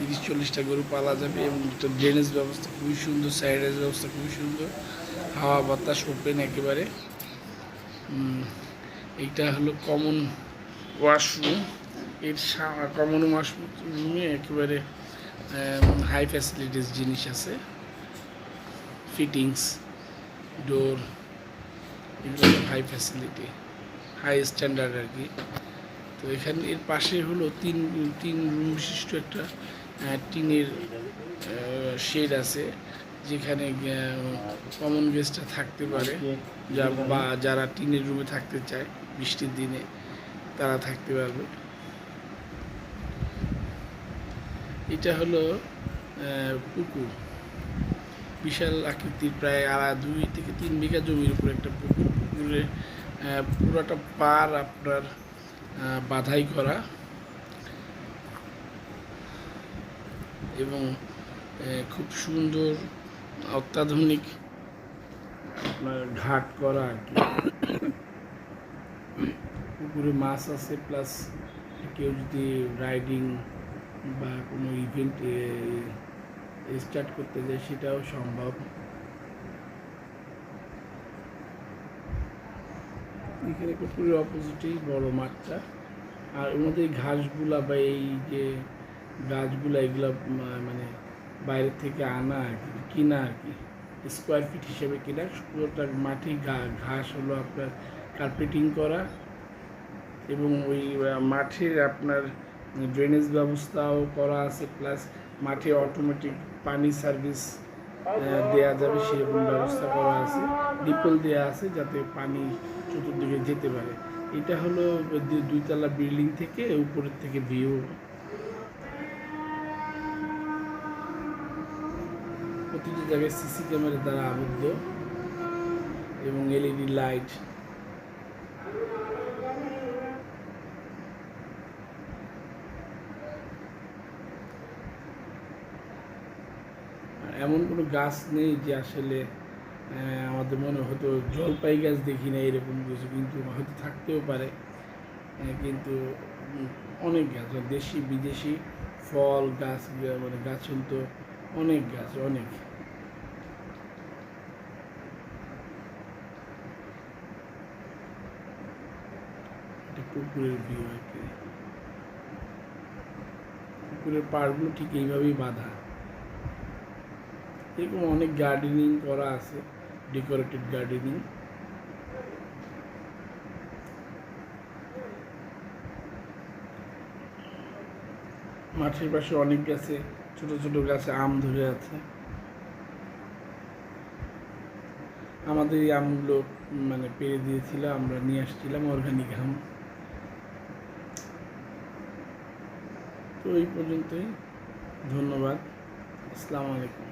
তিরিশ, চল্লিশটা গরু পালা যাবে এবং ড্রেনেজ ব্যবস্থা খুবই সুন্দর সাইডেজ ব্যবস্থা খুবই সুন্দর। হাওয়া, বাতাস ওপেন একেবারে। এইটা হলো কমন ওয়াশরুম এর কমন ওয়াশরুমে একেবারে হাই ফ্যাসিলিটিস জিনিস আছে। ফিটিংস ডোর এগুলো হাই ফ্যাসিলিটি হাই স্ট্যান্ডার্ড আর কি। তো এখানে এর পাশে হলো তিন তিন রুম বিশিষ্ট একটা টিনের শেড আছে, যেখানে কমন গেস্টটা থাকতে পারে, যা বা যারা টিনের রুমে থাকতে চায়, বৃষ্টির দিনে তারা থাকতে পারবে। এটা হলো পুকুর। বিশাল আকৃতির, প্রায় আড়া দুই থেকে তিন বিঘা জমির উপর একটা পুকুর। পুকুরে পুরোটা পার আপনার বাধাই করা এবং খুব সুন্দর অত্যাধুনিক আপনার ঘাট করা আর কি। পুকুরে মাছ আছে প্লাস কেউ যদি রাইডিং বা কোনো ইভেন্ট স্টার্ট করতে যায়, সেটাও সম্ভব। এখানে পুকুরের অপোজিটেই বড় মাঠটা। আর ওনাদের ঘাসগুলা বা এই যে গাছগুলা, এগুলা মানে বাইরে থেকে আনা আর কি, কিনা আর কি স্কোয়ার ফিট হিসেবে কিনা, পুরোটা ঘা- ঘাস হলো আপনার কার্পেটিং করা এবং ওই মাঠের আপনার ড্রেনেজ ব্যবস্থাও করা আছে প্লাস মাঠে অটোমেটিক পানি সার্ভিস দেওয়া যাবে, সেরকম ব্যবস্থা করা আছে ডিপল দেওয়া আছে, যাতে পানি চতুর্দিকে যেতে পারে। এটা হলো দুইতলা বিল্ডিং থেকে উপরের থেকে ভিউ প্রতিটি জায়গায় সিসি ক্যামেরা দ্বারা আবদ্ধ এবং এলইডি লাইট এমন কোনো গাছ নেই যে আসলে আমাদের মনে হতো জলপাই গাছ দেখি না এরকম কিছু, কিন্তু হয়তো থাকতেও পারে। কিন্তু অনেক গাছ মানে দেশি, বিদেশি ফল, গাছ মানে গাছ তো অনেক গাছ, অনেক। পুকুরের পুকুরের পাড়গুলো ঠিক এইভাবেই বাঁধা। এরকম অনেক গার্ডেনিং করা আছে। ডেকোরেটেড গার্ডেনিং মাঠের পাশে অনেক গাছে, ছোট ছোট গাছে আম ধরে আছে। আমাদের এই আমগুলো মানে পেরে দিয়েছিল, আমরা নিয়ে আসছিলাম অর্গানিক আম। তো এই পর্যন্তই, ধন্যবাদ, আসসালামু আলাইকুম।